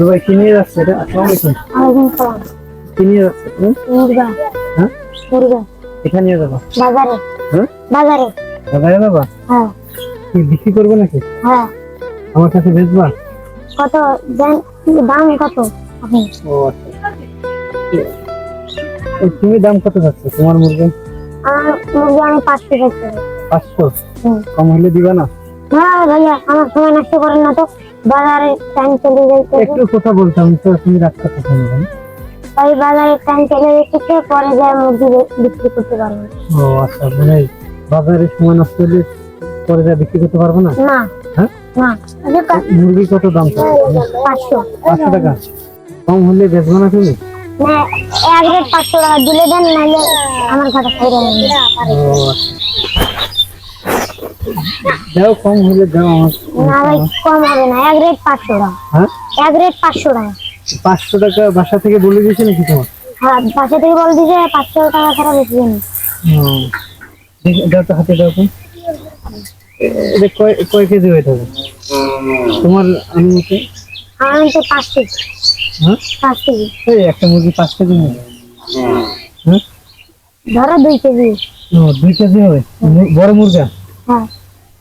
ভাই কি নিয়ে যাচ্ছে এটা? আসসালামু আলাইকুম আলাইকুম সালাম কি নিয়ে যাচ্ছে? তুমি মুরগা। হ্যাঁ? মুরগা। এখানে নিয়ে যাবা? বাজারে। হ্যাঁ বাজারে। বাজারে যাবা? হ্যাঁ। কি বিক্রি করবে নাকি? হ্যাঁ। আমার কাছে বেচবা? কত? দেন দাম কত? আপনি? ও আচ্ছা। তুমি দাম কত যাচ্ছে? তোমার মুরগি? আমার মুরগি আমি পাঁচশো পাঁচশো? কম হলে দিবা না? না ভাইয়া আমার সময় নষ্ট করেন না তো। বাজারে টাইম চলে যাইতে একটু কথা বলতাম তো তুমি রাখতে কথা বলবেন? ওই বাজারে টাইম চলে যাইতেছে পরে যায় মুরগি বিক্রি করতে পারব। ও আচ্ছা মানে বাজারে সময় নষ্ট হলে পরে যা বিক্রি করতে পারব না? না। হ্যাঁ? না। মুরগি কত দাম? পাঁচশো। পাঁচশো টাকা। কম হলে বেচবো না তুমি? না এক রেট পাঁচশো টাকা দিলে দেন নাহলে আমার ও আচ্ছা। দাও কম হলে দাও আমার। না ভাই কম হবে না এক রেট পাঁচশো টাকা। হ্যাঁ? এক রেট পাঁচশো টাকা। পাঁচশো টাকা বাসা থেকে বলে দিয়েছে নাকি তোমার? হ্যাঁ থেকে বল পাঁচশো টাকা ছাড়া বেশি দিন দাও তো হাতে দাও তো। এটা কয় কয় কেজি হয়ে যাবে তোমার আমি তো পাঁচ কেজি। হ্যাঁ? পাঁচ কেজি। এই একটা মুরগি পাঁচ কেজি ধরো দুই কেজি। দুই কেজি হবে বড় মুরগা? হ্যাঁ।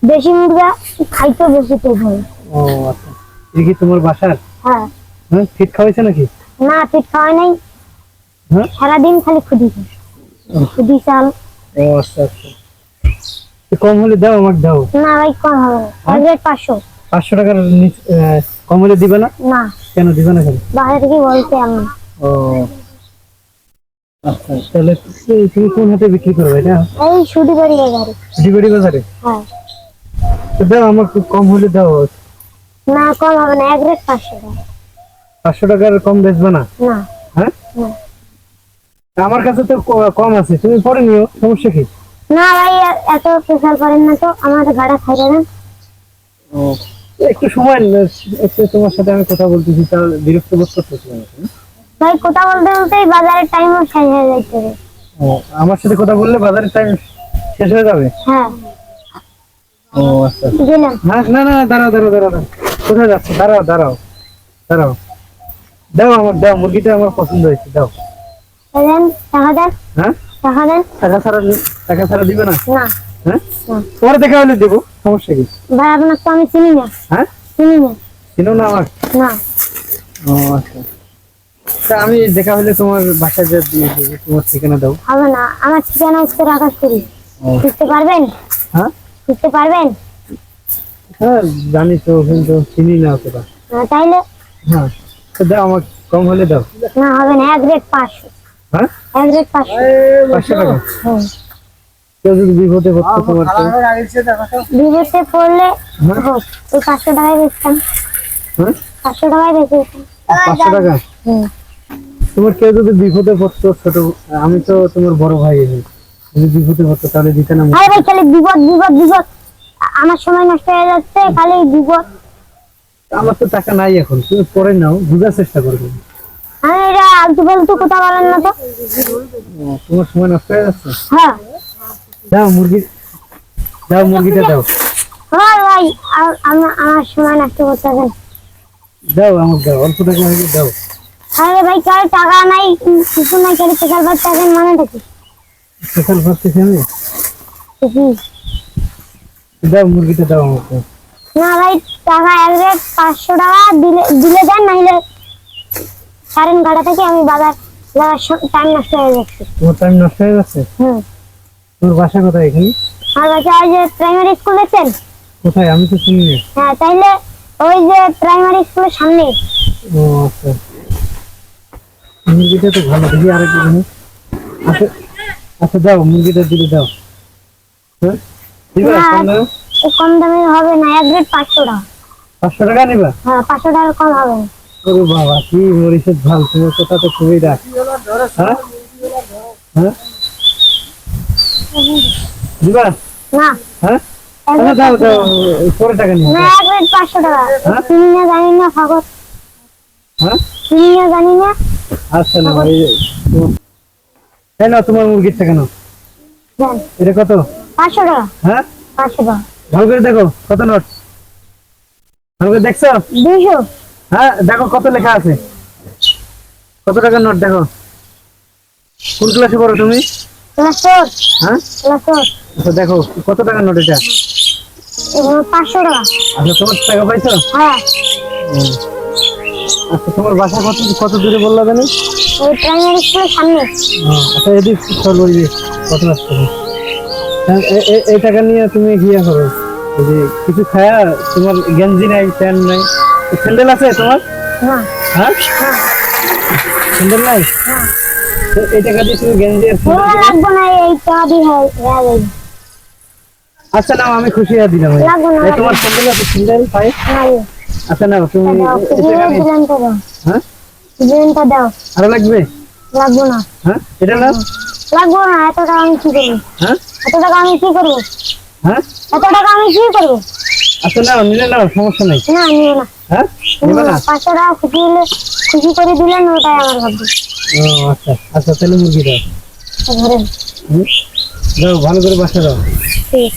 বেশি মুরগা খাইতে বেশি তেল হবে ও আচ্ছা। এটা কি তোমার বাসার? হ্যাঁ। হ্যাঁ ফিট খাওয়াইছে নাকি? না ঠিক খাওয়াই নাই। হ্যাঁ? সারাদিন খালি খুদি। খুদি চাল। ও আচ্ছা আচ্ছা। তো কম হলে দাও আমাকে দাও। না ভাই কম হবে রেট পাঁচশো। পাঁচশো টাকার আহ, কম হলে দিবে না? না। কেন দিবে না কেন? বাইরে থেকে বলতে আমি। ও আচ্ছা তাহলে তুমি- কোন হাতে বিক্রি করবে এটা? এই করি বাজারে ডিগড়ি বাজারে? হ্যাঁ। তো দাও আমার খুব কম হলে দাও। না কম হবে না এক রেট পাঁচশো টাকা। পাঁচশো টাকার কম বেচবে না? না। হ্যাঁ? না। আমার কাছে তো কম আছে তুমি পরে নিও সমস্যা কি? না ভাই এত স্পেশাল করেন না তো আমার গাড়া খাইতে দেন একটু সময় একটু তোমার সাথে আমি কথা বলতেছি তার বিরক্ত বোধ করতেছি? ভাই কথা বলতে বলতেই বাজারের টাইমও শেষ হয়ে ও, আমার সাথে কথা বললে বাজারের টাইম শেষ হয়ে যাবে? হ্যাঁ। ও আচ্ছা দিলাম না না না দাঁড়াও দাঁড়াও দাঁড়াও। কোথায় যাচ্ছে দাঁড়াও দাঁড়াও দাঁড়াও। দাও আমার দাও মুরগিটা আমার পছন্দ হয়েছে দাও। হ্যাঁ? টাকা ছাড়া টাকা ছাড়া দিবে না? হ্যাঁ? পরে দেখা হলে দেবো সমস্যা কি? ভাই আপনার তো আমি চিনি না। হ্যাঁ? চিনি না। চিনো না আমার না। ও আচ্ছা। তা আমি দেখা হলে তোমার বাসায় যা দিয়ে দেবো তোমার ঠিকানা দাও। হবে না। আমার ঠিকানা উত্তর আকাশ করি বুঝতে পারবেন? হ্যাঁ? বুঝতে পারবেন? হ্যাঁ জানি তো কিন্তু চিনি না অতটা। না, তাইলে? হ্যাঁ তো দাও আমার কম হলে দাও। না হবে না এক রেট পাঁচশো। হ্যাঁ? এক রেট পাঁচশো। পাঁচশো টাকা? হুম। কেউ যদি বিপদে পড়তো তোমার তো। বিদেশে পড়লে হ্যাঁ? ওই পাঁচশো টাকায় বেচতাম। হ্যাঁ? পাঁচশো টাকায় বেচে দিতাম পাঁচশো টাকা? হুম। তোমার কেউ যদি বিপদে পড়তো ছোট আমি তো তোমার বড় ভাই। যদি বিপদে পড়তো তাহলে দিতে না। আরে ভাই খালি বিপদ বিপদ বিপদ। আমার সময় নষ্ট হয়ে যাচ্ছে খালি বিপদ। আমার তো টাকা নাই এখন তুমি পরে নাও বুঝার চেষ্টা করবে। আমি এটা আলতু ফালতু কথা বলেন না তো। তোমার সময় নষ্ট হয়ে যাচ্ছে? হ্যাঁ। দাও মুরগি দাও মুরগিটা দাও। হ্যাঁ ভাই আর আমার আমার সময় নষ্ট করতে দেন দাও আমাকে দাও অল্প টাকা দাও। আরে ভাই কার টাকা নাই কিছু নাই খালি পেশাল বাচ্চা দেন মানে দেখি স্পেশাল আমি দাও মুরগিটা দাও আমাকে। না ভাই টাকা পাঁচশো টাকা দিলে দিলে দেন নাহলে থেকে আমি বাজার যাওয়ার টাইম নষ্ট হয়ে যাচ্ছে। তোমার টাইম নষ্ট হয়ে যাচ্ছে? হুম। তোমার বাসা কোথায় এখানে? আর বাচ্চা ওই যে প্রাইমারি স্কুল দেখছেন কোথায়? আমি তো হ্যাঁ তাইলে ওই যে প্রাইমারি স্কুলের সামনে। ও আচ্ছা। মুরগিটা তো ভালো দেখি আরেক জিনিস আচ্ছা দাও মুরগিটা দিলে দাও হ্যাঁ? দিবা। কম কম দামে হবে না এক রেট পাঁচশো টাকা। পাঁচশো টাকা নিবা? হ্যাঁ পাঁচশো টাকা কম হবে না। ওরে বাবা কি মরিচের ঝাল তোমার কথা তো খুবই রাখ হ্যাঁ? হ্যাঁ? দিবা না। হ্যাঁ? আচ্ছা দাও টাকা। পরে টাকা নিও না এক রেট পাঁচশো টাকা। হ্যাঁ? চিনি না জানি না হ্যাঁ? চিনি না জানি না আচ্ছা না তাই না তোমার মুরগির টাকা নাও। এটা কত? পাঁচশো টাকা। হ্যাঁ? পাঁচশো টাকা। ভালো করে দেখো কত নোট ভালো করে দেখছ? দুইশো। হ্যাঁ দেখো কত লেখা আছে। কত টাকার নোট দেখো? কোন ক্লাসে পড়ো তুমি? Class four. হ্যাঁ? Class four. আচ্ছা দেখো কত টাকার নোট এটা? পাঁচশো টাকা। আচ্ছা তোমার টাকা পাইছো? হ্যাঁ। আচ্ছা তোমার বাসা কত কত দূরে বলল জানি ওই প্রাইমারি স্কুলের সামনে। আচ্ছা এদিক সর কত রাস্তা হ্যাঁ, এই টাকা নিয়ে তুমি গিয়ে করো যে কিছু খায়া তোমার গেঞ্জি নাই প্যান্ট নাই। স্যান্ডেল আছে তোমার? হ্যাঁ? স্যান্ডেল নাই? এই টাকা দিয়ে তুমি গেঞ্জি লাগবো না এই টাকা দিয়ে আচ্ছা না আমি খুশি হয়ে দিলাম। তোমার স্যান্ডেল আছে স্যান্ডেল পাই। আচ্ছা না তুমি হ্যাঁ? দিলেনটা দাও। আরও লাগবে? লাগবো না। হ্যাঁ? এটা না লাগবো না এত টাকা আমি কি করব? হ্যাঁ? এত টাকা আমি কি করব? হ্যাঁ? এত টাকা আমি কি করব? আচ্ছা না নিলে না সমস্যা নাই। না নিও না। হ্যাঁ? নেবে না? পাঁচশো টাকা খুশি হলে খুশি করে দিলেন ওটাই আমার ভাবছি ও আচ্ছা। আচ্ছা তাহলে মুরগি দাও। দাও ভালো করে বাসা দাও। ঠিক